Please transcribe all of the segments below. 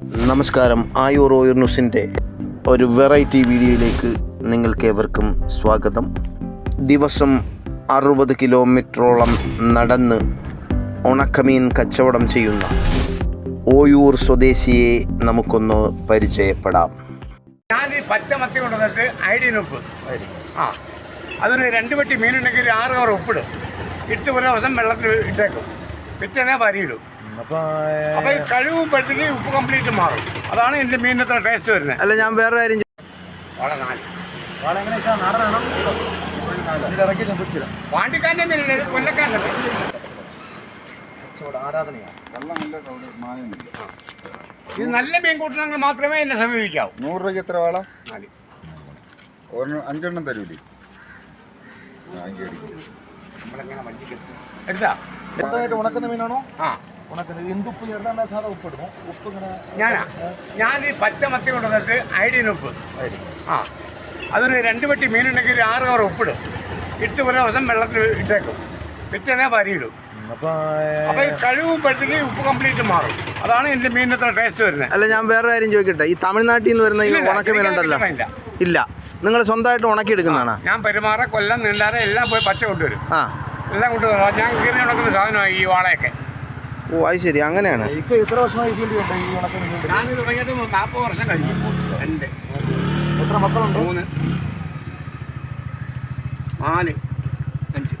നമസ്കാരം. ആയൂർ ഓയർ ന്യൂസിന്റെ ഒരു വെറൈറ്റി വീഡിയോയിലേക്ക് നിങ്ങൾക്ക് ഏവർക്കും സ്വാഗതം. ദിവസം അറുപത് കിലോമീറ്ററോളം നടന്ന് ഉണക്കമീൻ കച്ചവടം ചെയ്യുന്ന ഓയൂർ സ്വദേശിയെ നമുക്കൊന്ന് പരിചയപ്പെടാം. ഞാൻ ഈ പച്ചമത്തി കൊണ്ടുവന്നിട്ട് ഐഡിയൻ ഉപ്പ് ആ അതൊരു രണ്ട് പെട്ടി മീനുണ്ടെങ്കിൽ ഒരു ആറ് കവർ ഉപ്പിടും. ഇട്ട് ഒരു ദിവസം വെള്ളത്തിൽ ഇട്ടേക്കും. പിറ്റേനെ പരിയിടും. അപ്പൊ കഴിവുമ്പോഴത്തേക്ക് ഉപ്പ് കംപ്ലീറ്റ് മാറും. അതാണ് എന്റെ മീനിനത്ര ടേസ്റ്റ് വരുന്നത് അല്ല ഞാൻ വേറെ കാര്യം പാണ്ടിക്കാരന്റെ മീനല്ലേ ഇത് കൊല്ലക്കാരന്റെ ഇത് നല്ല മീൻ കൂട്ടണമെങ്കിൽ മാത്രമേ എന്നെ സമീപിക്കാവൂ. നൂറ് രൂപയ്ക്ക് എത്ര വാള? നാല്. ഒരെണ്ണം അഞ്ചെണ്ണം തരൂലേ. നമ്മളിങ്ങനെ വഞ്ചിക്കും എടുത്താ? ഉണക്കുന്ന മീനാണോ? ആ. ഉണക്കുന്നത് സാധാ ഉപ്പ് ഇങ്ങനെ ഞാനാ. ഞാൻ ഈ പച്ചമത്തി കൊണ്ടുവന്നിട്ട് ഐഡിയൻ ഉപ്പ്. ആ. അതൊരു രണ്ട് പെട്ടി മീനുണ്ടെങ്കിൽ ഒരു ആറ് കവർ ഉപ്പിടും ഇട്ട് ഒരു ദിവസം വെള്ളത്തിൽ ഇട്ടേക്കും. പിറ്റേനെ പരിയിടും അപ്പൊ അപ്പൊ ഈ കഴുകുമ്പോഴത്തേക്ക് ഉപ്പ് കംപ്ലീറ്റ് മാറും. അതാണ് മീനിനത്ര ടേസ്റ്റ് വരുന്നത് അല്ല ഞാൻ വേറെ കാര്യം ചോദിക്കട്ടെ. ഈ തമിഴ്നാട്ടിൽ നിന്ന് വരുന്ന ഈ ഉണക്കമീനുണ്ടല്ലോ ഇല്ല. ഇല്ല. നിങ്ങൾ സ്വന്തമായിട്ട് ഉണക്കി എടുക്കുന്നതാണ് ഞാൻ പെരുമാറ കൊല്ലം നീണ്ടാറ എല്ലാം പോയി പച്ച കൊണ്ടുവരും. ആ. എല്ലാം കൊണ്ടുവരും. ഞാൻ കീറി ഉണക്കുന്ന സാധനമായി ഈ വാളയൊക്കെ. ഓ അത് ശരി. അങ്ങനെയാണ്. എനിക്ക് വർഷമായി നാൽപ്പത് വർഷം കഴിഞ്ഞു. എത്ര മക്കളുണ്ട്? മൂന്ന്. നാല്. അഞ്ച്.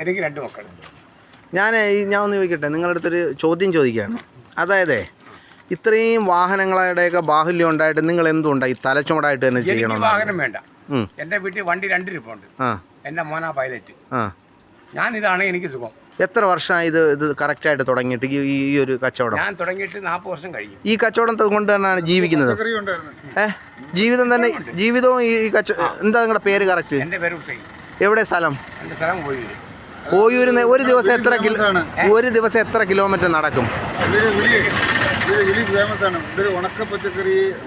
എനിക്ക് രണ്ട് മക്കളുണ്ട്. ഞാൻ ഈ ഞാൻ ഒന്ന് ചോദിക്കട്ടെ. നിങ്ങളുടെ അടുത്തൊരു ചോദ്യം ചോദിക്കുകയാണ്. അതായത് ഇത്രയും വാഹനങ്ങളുടെയൊക്കെ ബാഹുല്യം ഉണ്ടായിട്ട് നിങ്ങൾ എന്തുണ്ടായി? ഈ തലച്ചുമടായിട്ട് തന്നെ ചെയ്യണം വാഹനം വേണ്ട. എന്റെ എന്റെ വീട്ടിൽ വണ്ടി രണ്ടിരിപ്പുണ്ട് എന്റെ മോനാ പൈലറ്റ്. ആ. ഞാൻ ഇതാണ് എനിക്ക് സുഖം. എത്ര വർഷമായി ഇത് ഇത് കറക്റ്റായിട്ട് തുടങ്ങിയിട്ട് ഈ ഈ ഒരു കച്ചവടം? ഞാൻ തുടങ്ങിയിട്ട് നാൽപ്പത് വർഷം കഴിഞ്ഞു. ഈ കച്ചവടം കൊണ്ട് തന്നെയാണ് ജീവിക്കുന്നത്. ഏഹ് ജീവിതം തന്നെ ജീവിതവും ഈ കച്ച എന്താ നിങ്ങളുടെ പേര് കറക്റ്റ് എന്റെ പേര് ഹുസൈൻ. എവിടെ സ്ഥലം? എന്റെ സ്ഥലം പോയി നിന്ന് ഒരു ദിവസം എത്ര കിലോ ഒരു ദിവസം എത്ര കിലോമീറ്റർ നടക്കും?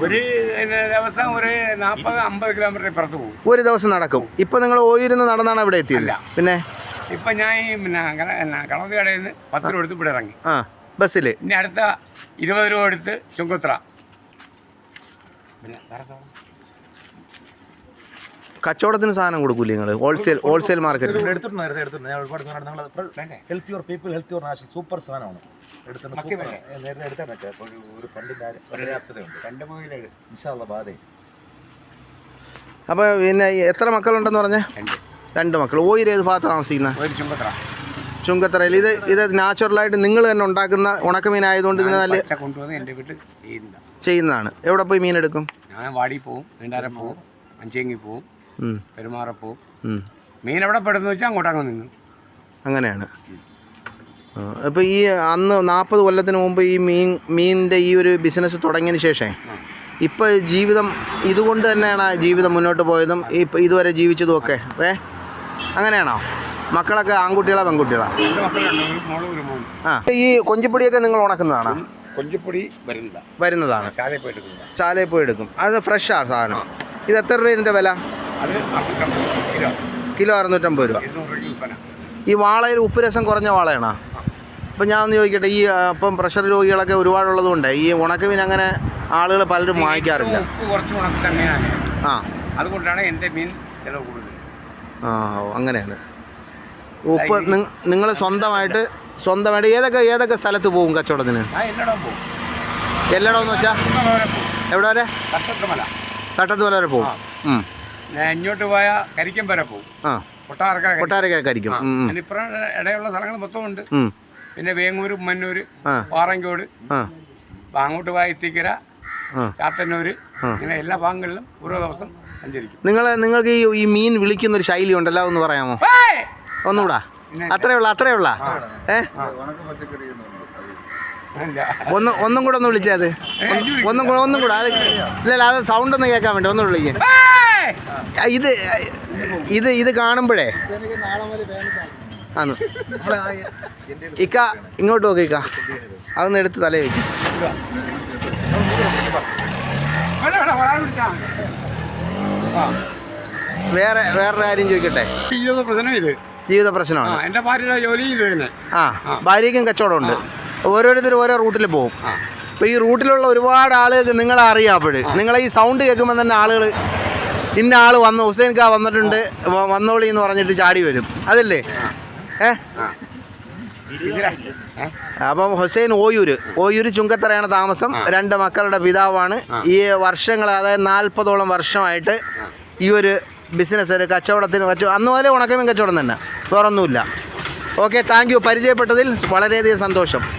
ഒരു ദിവസം ഒരു നാൽപ്പത് അമ്പത് കിലോമീറ്റർ പുറത്ത് പോകും. ഒരു ദിവസം നടക്കും. ഇപ്പൊ നിങ്ങൾ ഓയൂരിൽ നിന്ന് നടന്നാണ് ഇവിടെ എത്തിയില്ല പിന്നെ? ഇപ്പം ഞാൻ ഈ പിന്നെ കടയിൽ നിന്ന് പത്ത് രൂപ എടുത്ത് ഇവിടെ ഇറങ്ങി. ആ ബസ്സിൽ ഇനി അടുത്ത ഇരുപത് രൂപ എടുത്ത് ചുങ്കുത്ര. പിന്നെ വേറെ സാധനം? കച്ചവടത്തിന് സാധനം കൊടുക്കൂലേ നിങ്ങൾ ഹോൾസെയിൽ ഹോൾസെയിൽ മാർക്കറ്റ് ഇവിടെ എടുത്തിട്ടുണ്ട് നേരത്തെ എടുത്തിട്ടുണ്ട്. ഞാൻ ഒരുപാട് സാധനം നിങ്ങൾ വേണ്ടേ? Health your people health your nation super സാധനമാണ്. എടുത്തിട്ടുണ്ട്. ബാക്കി super. വേണ്ടേ? ഏ, നേരത്തെ ഒരു- ഒരു ഫണ്ടിന്റെ പര്യാപ്തതയുണ്ട് രണ്ട് മൂന്നിലേട് ഇൻഷാല്ല ബാധേ അപ്പോൾ പിന്നെ എത്ര മക്കളുണ്ടെന്ന് പറഞ്ഞേ? രണ്ട്. രണ്ട് മക്കൾ ഓയൂർ ഏത് ഭാഗത്താണ് താമസിക്കുന്നത്? ചുങ്കത്തറയിൽ ഇത് ഇത് നാച്ചുറലായിട്ട് നിങ്ങൾ തന്നെ ഉണ്ടാക്കുന്ന ഉണക്കമീനായതുകൊണ്ട് ഇതിന് നല്ല പച്ച കൊണ്ടുവന്ന് എന്റെ വീട്ടിൽ ചെയ്യുന്നതാണ്. എവിടെ പോയി മീൻ എടുക്കും? ഞാൻ വാടി പോവും നീണ്ടാരം പോവും അഞ്ചേങ്ങി പോവും പെരുമാറ പോവും. മീൻ എവിടെ പെടുന്നു വെച്ചാൽ അങ്ങോട്ടങ്ങ് നിന്നു. അങ്ങനെയാണ്. അപ്പോൾ ഈ അന്ന് നാൽപ്പത് കൊല്ലത്തിന് മുമ്പ് ഈ മീൻ മീനിന്റെ ഈ ഒരു ബിസിനസ് തുടങ്ങിയതിന് ശേഷം ഇപ്പോൾ ജീവിതം ഇതുകൊണ്ട് തന്നെയാണ് ജീവിതം മുന്നോട്ട് പോയതും ഇപ്പം ഇതുവരെ ജീവിച്ചതും ഒക്കെ ഏ? അങ്ങനെയാണോ? മക്കളൊക്കെ ആൺകുട്ടികളാ പെൺകുട്ടികളാ? ആ. ഈ കൊഞ്ചിപ്പൊടിയൊക്കെ നിങ്ങൾ ഉണക്കുന്നതാണോ? കൊഞ്ചിപ്പൊടി വരുന്നതാണ്. ചാലയിൽ പോയി എടുക്കും. അത് ഫ്രഷാണ് സാധനം. ഇത് എത്ര രൂപ ഇതിന്റെ വില? കിലോ. അറുന്നൂറ്റമ്പത് രൂപ. ഈ വാളയിൽ ഉപ്പ് രസം കുറഞ്ഞ വാളയാണോ? അപ്പം ഞാൻ ഒന്ന് ചോദിക്കട്ടെ ഈ അപ്പം ഇപ്പം പ്രഷർ രോഗികളൊക്കെ ഒരുപാടുള്ളതുകൊണ്ട് ഈ ഉണക്കമീൻ അങ്ങനെ ആളുകൾ പലരും വാങ്ങിക്കാറില്ല. ആ. അതുകൊണ്ടാണ് എന്റെ മീൻ ചിലവ് കൂടുതൽ. ആ അങ്ങനെയാണ്. ഉപ്പ് നിങ്ങൾ സ്വന്തമായിട്ട് സ്വന്തമായിട്ട് ഏതൊക്കെ ഏതൊക്കെ സ്ഥലത്ത് പോകും കച്ചവടത്തിന്? ഞാൻ വെച്ചാ? വെച്ചാൽ എവിടെ വരെ? കട്ടത്തുമല തട്ടത്തുമല വരെ പോകും ഇങ്ങോട്ട് പോയ കരിക്കം വരെ പോകും ആ. കൊട്ടാരക്കര ഉം. ഇപ്പുറം ഇടയുള്ള സ്ഥലങ്ങൾ മൊത്തമുണ്ട് പിന്നെ വേങ്ങൂര് മന്നൂർ. പാറങ്കോട് അങ്ങോട്ട് പോയ ഇത്തിക്കര ചാത്തന്നൂർ ഇങ്ങനെ എല്ലാ ഭാഗങ്ങളിലും ഓരോ ദിവസം നിങ്ങൾ നിങ്ങൾക്ക് ഈ ഈ മീൻ വിളിക്കുന്ന ഒരു ശൈലി ഉണ്ടല്ലോ ഒന്ന് പറയാമോ! ഒന്നുകൂടാ അത്രേ ഉള്ള അത്രേ ഉള്ള. ഏ? ഉണക്ക പച്ചക്കറി ഇല്ല. ഒന്ന് ഒന്നും കൂടെ ഒന്ന് വിളിച്ചാൽ അത്. ഒന്നും കൂടെ ഒന്നും കൂടെ. അത് ഇല്ല അത് സൗണ്ട് ഒന്ന് കേൾക്കാൻ വേണ്ടി ഒന്നും വിളിക്കേ. ഏയ്! ഇത് ഇത് ഇത് കാണുമ്പോഴേ. ആണ്. ഇക്ക ഇങ്ങോട്ട് നോക്കി ഇക്ക. അതൊന്ന് എടുത്ത് തലേ വയ്ക്കും വേണ്ട, വേണ്ട, ഒരാൾ വിളിച്ചാ മതി. വേറെ വേറൊരു കാര്യം ചോദിക്കട്ടെ? ജീവിത പ്രശ്നം ഇത്. ജീവിത പ്രശ്നമാണ്. എന്റെ ഭാര്യയുടെ ജോലി ഇത് തന്നെ. ആ ഭാര്യയ്ക്കും കച്ചവടമുണ്ട് ഓരോരുത്തരും ഓരോ റൂട്ടിൽ പോകും. അപ്പോൾ ഈ റൂട്ടിലുള്ള ഒരുപാട് ആളുകൾക്ക് നിങ്ങളെ അറിയാം അപ്പോഴ് നിങ്ങളെ ഈ സൗണ്ട് കേൾക്കുമ്പോൾ തന്നെ ആളുകൾ ഇന്ന ആൾ വന്നു ഹുസൈൻ കാ വന്നിട്ടുണ്ട് വന്നോളി എന്ന് പറഞ്ഞിട്ട് ചാടി വരും. അതല്ലേ? ഏഹ് ഏ? അപ്പം ഹുസൈൻ ഓയൂര്. ഓയൂര് ചുങ്കത്തറയാണ് താമസം. രണ്ട് മക്കളുടെ പിതാവാണ്. ഈ വർഷങ്ങൾ അതായത് നാൽപ്പതോളം വർഷമായിട്ട് ഈ ഒരു ബിസിനസ് ഒരു കച്ചവടത്തിന് കച്ചവടം അന്ന് മുതലേ ഉണക്കമീൻ കച്ചവടം തന്നെ. വേറൊന്നുമില്ല. ഓക്കെ താങ്ക് യു പരിചയപ്പെട്ടതിൽ വളരെയധികം സന്തോഷം.